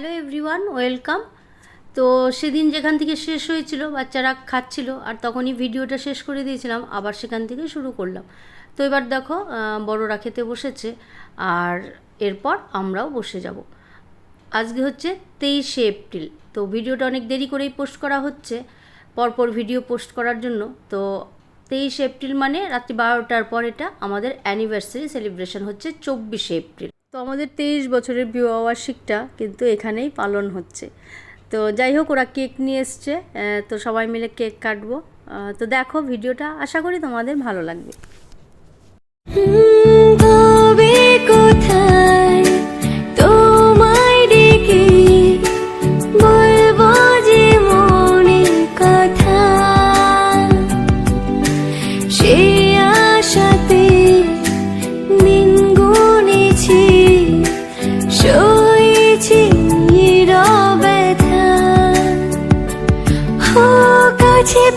Hello everyone, welcome. তো সেদিন যেখান থেকে শেষ হয়েছিল, বাচ্চারা খাচ্ছিল, আর তখনই ভিডিওটা শেষ করে দিয়েছিলাম, আবার সেখান থেকে শুরু করলাম। তো এবার দেখো বড়রা খেতে বসেছে, আর এরপর আমরাও বসে যাব। আজকে হচ্ছে তেইশে এপ্রিল, তো ভিডিওটা অনেক দেরি করেই পোস্ট করা হচ্ছে, পরপর ভিডিও পোস্ট করার জন্য। তো তেইশে এপ্রিল মানে রাত্রি বারোটার পর এটা আমাদের অ্যানিভার্সারি সেলিব্রেশন হচ্ছে চব্বিশে এপ্রিল। তো আমাদের তেইশ বছরের বিবাহবার্ষিকটা কিন্তু এখানেই পালন হচ্ছে। তো যাই হোক, ওরা কেক নিয়ে এসছে তো সবাই মিলে কেক কাটবো। তো দেখো ভিডিওটা, আশা করি তোমাদের ভালো লাগবে।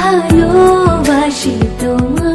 ভালোবাসি তোমায়।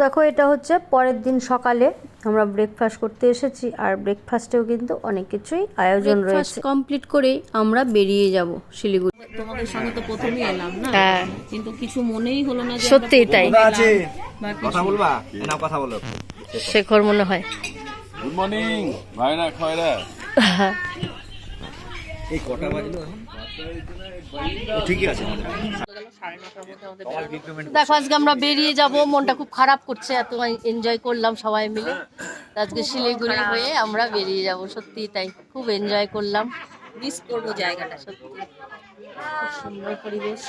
দেখো এটা হচ্ছে পরের দিন সকালে আমরা ব্রেকফাস্ট করতে এসেছি আর ব্রেকফাস্টেও কিন্তু অনেক কিছুই আয়োজন রয়েছে। কমপ্লিট করেই আমরা বেরিয়ে যাব শিলিগুড়ি। তোমাদের সঙ্গে তো প্রথমেই এলাম না? হ্যাঁ। কিন্তু কিছু মনেই হলো না যে সত্যিই তাই। কথা বলবা? না কথা বলো। শেখর মনে হয়। গুড মর্নিং ভাইরা খয়রা। এই কটা বাজলো ঠিকই আছে দেখো আজকে আমরা বেরিয়ে যাব মনটা খুব খারাপ করছে এত এনজয় করলাম সবাই মিলে। আজকে শিলিগুড়ি হয়ে আমরা বেরিয়ে যাব সত্যি তাই খুব এনজয় করলাম। মিস করব জায়গাটা সত্যি। খুব সুন্দর পরিবেশ।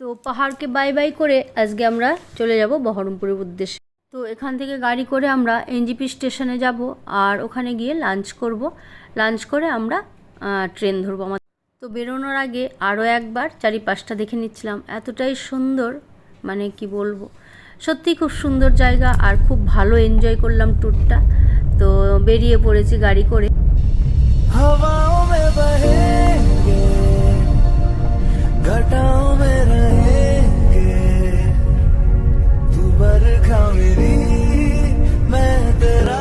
তো পাহাড়কে বাই বাই করে আজকে আমরা চলে যাব বহরমপুরের উদ্দেশ্যে। এখান থেকে গাড়ি করে আমরা এনজিপি স্টেশনে যাব আর ওখানে গিয়ে লাঞ্চ করব। লাঞ্চ করে আমরা ট্রেন ধরবো আমাদের। তো বেরোনোর আগে আরও একবার চারিপাশটা দেখে নিচ্ছিলাম। এতটাই সুন্দর মানে কি বলব সত্যি খুব সুন্দর জায়গা আর খুব ভালো এনজয় করলাম ট্যুরটা তো বেরিয়ে পড়েছি গাড়ি করে। ঘটাও মে तू बरखा मेरी मैं तेरा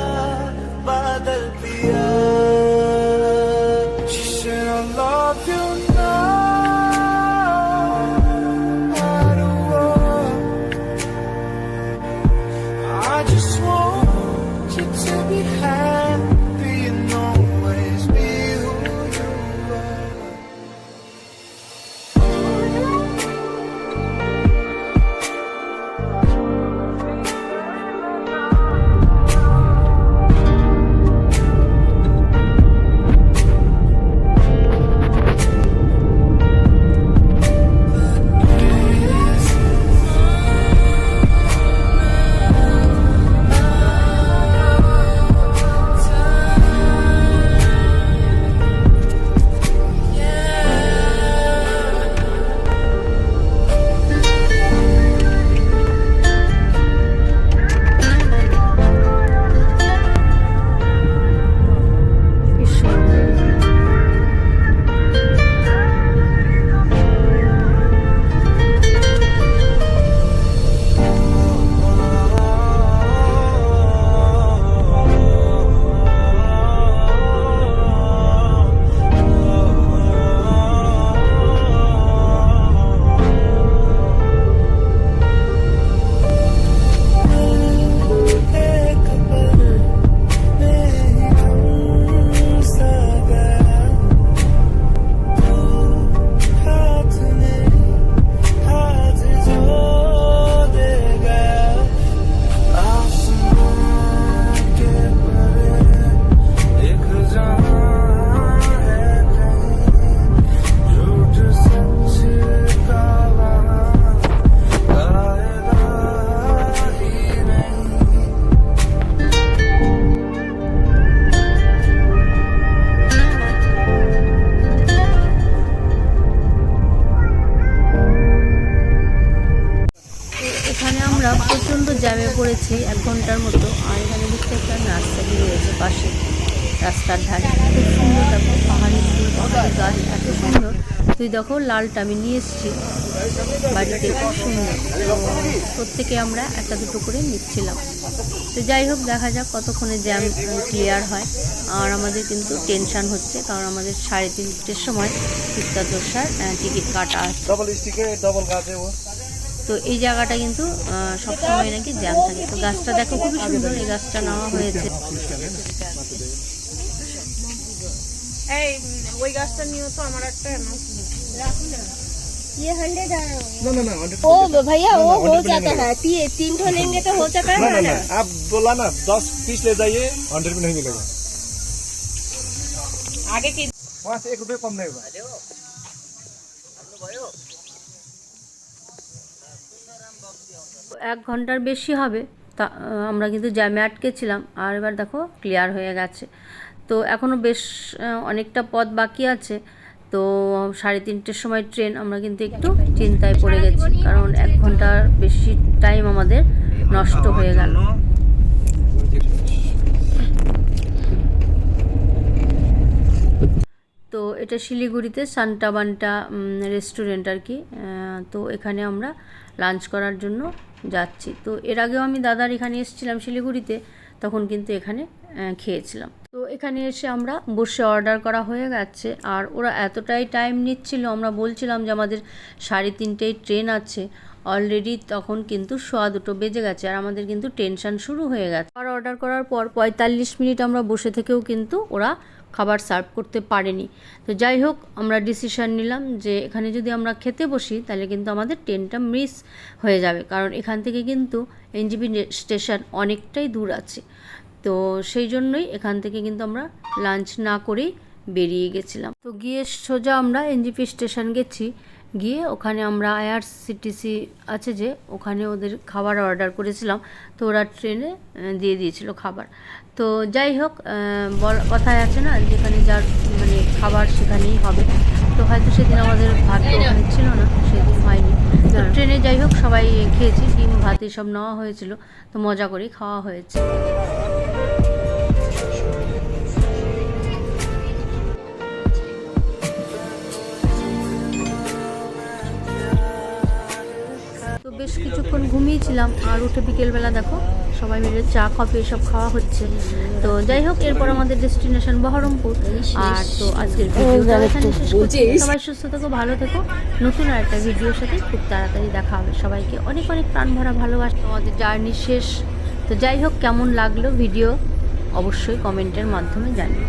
করেছি এক ঘণ্টার মতো, আর এখানে দেখতে একটা নার্সারি রয়েছে পাশে রাস্তার ধারে। খুব সুন্দর দেখো পাহাড়ি ফুল পাহাড়ি গাছ, এত সুন্দর। তুই দেখো, লালটা আমি নিয়ে এসেছি, বাড়িতে খুব সুন্দর। প্রত্যেকে আমরা একটা দুটো করে নিচ্ছিলাম। তো যাই হোক, দেখা যাক কতক্ষণে জ্যাম ক্লিয়ার হয়। আর আমাদের কিন্তু টেনশান হচ্ছে, কারণ আমাদের সাড়ে তিনটের সময় তিস্তা দোসার টিকিট কাটা আছে। তো এই জায়গাটা কিন্তু আহ, সবসময় নাকি জ্যাম থাকে তো গাছটা দেখো খুবই সুন্দর এই গাছটা নেওয়া হয়েছে এই ওই গাছটা নিও তো আমার একটা ये हंड्रेड ना ना ना हंड्रेड ओ भैया वो हो जाता है ती- तीन ठो लेंगे तो हो जाता है ना ना ना ना आप बोला ना दस पीस ले जाइए हंड्रेड में नहीं मिलेगा আগে কি वहाँ से एक रुपये कम नहीं होगा এক ঘণ্টার বেশি হবে তা আমরা কিন্তু জ্যামে আটকেছিলাম। আর এবার দেখো ক্লিয়ার হয়ে গেছে। তো এখনও বেশ অনেকটা পথ বাকি আছে। তো সাড়ে তিনটের সময় ট্রেন আমরা কিন্তু একটু চিন্তায় পড়ে গেছি। কারণ এক ঘণ্টার বেশি টাইম আমাদের নষ্ট হয়ে গেল। তো এটা শিলিগুড়িতে সান্টাবান্টা রেস্টুরেন্ট আর কি। তো এখানে আমরা লাঞ্চ করার জন্য যাচ্ছি। তো এর আগেও আমি দাদার এখানে এসেছিলাম শিলিগুড়িতে, তখন কিন্তু এখানে খেয়েছিলাম। তো এখানে এসে আমরা বসে অর্ডার করা হয়ে গেছে, আর ওরা এতটাই টাইম নিচ্ছিল, আমরা বলছিলাম যে আমাদের সাড়ে তিনটেই ট্রেন আছে। অলরেডি তখন কিন্তু সোয়া দুটো বেজে গেছে, আর আমাদের কিন্তু টেনশন শুরু হয়ে গেছে। আর অর্ডার করার পর পঁয়তাল্লিশ মিনিট আমরা বসে থেকেও কিন্তু ওরা খাবার সার্ভ করতে পারেনি। তো যাই হোক, আমরা ডিসিশন নিলাম যে এখানে যদি আমরা খেতে বসি, তাহলে কিন্তু আমাদের ট্রেনটা মিস হয়ে যাবে। কারণ এখান থেকে কিন্তু এনজিবি স্টেশন অনেকটাই দূর আছে। তো সেই জন্যই এখান থেকে কিন্তু আমরা লাঞ্চ না করেই বেরিয়ে গেছিলাম। তো গিয়ে সোজা আমরা এনজিপি স্টেশন গেছি। গিয়ে ওখানে আমরা আইআরসিটিসি আছে যে, ওখানে ওদের খাবার অর্ডার করেছিলাম। তো ওরা ট্রেনে দিয়ে দিয়েছিল খাবার। তো যাই হোক কথায় আছে না যেখানে যার মানে খাবার সেখানেই হবে। তো হয়তো সেদিন আমাদের ভাত ওখানে ছিল না সেদিন হয়নি। তো ট্রেনে যাই হোক সবাই খেয়েছি ডিম ভাত এসব নেওয়া হয়েছিল। তো মজা করেই খাওয়া হয়েছে। বেশ কিছুক্ষণ ঘুমিয়েছিলাম আর উঠে বিকেলবেলা দেখো সবাই মিলে চা কফি এসব খাওয়া হচ্ছে। তো যাই হোক এরপর আমাদের ডেস্টিনেশন বহরমপুর। আর তো আজকের ভিডিওটা এখানে শেষ করছি। সবাই সুস্থ থেকো ভালো থেকো। নতুন আর একটা ভিডিওর সাথে খুব তাড়াতাড়ি দেখা হবে। সবাইকে অনেক অনেক প্রাণ ভরা ভালোবাসা। আমাদের জার্নি শেষ। তো যাই হোক কেমন লাগল ভিডিও অবশ্যই কমেন্টের মাধ্যমে জানিও।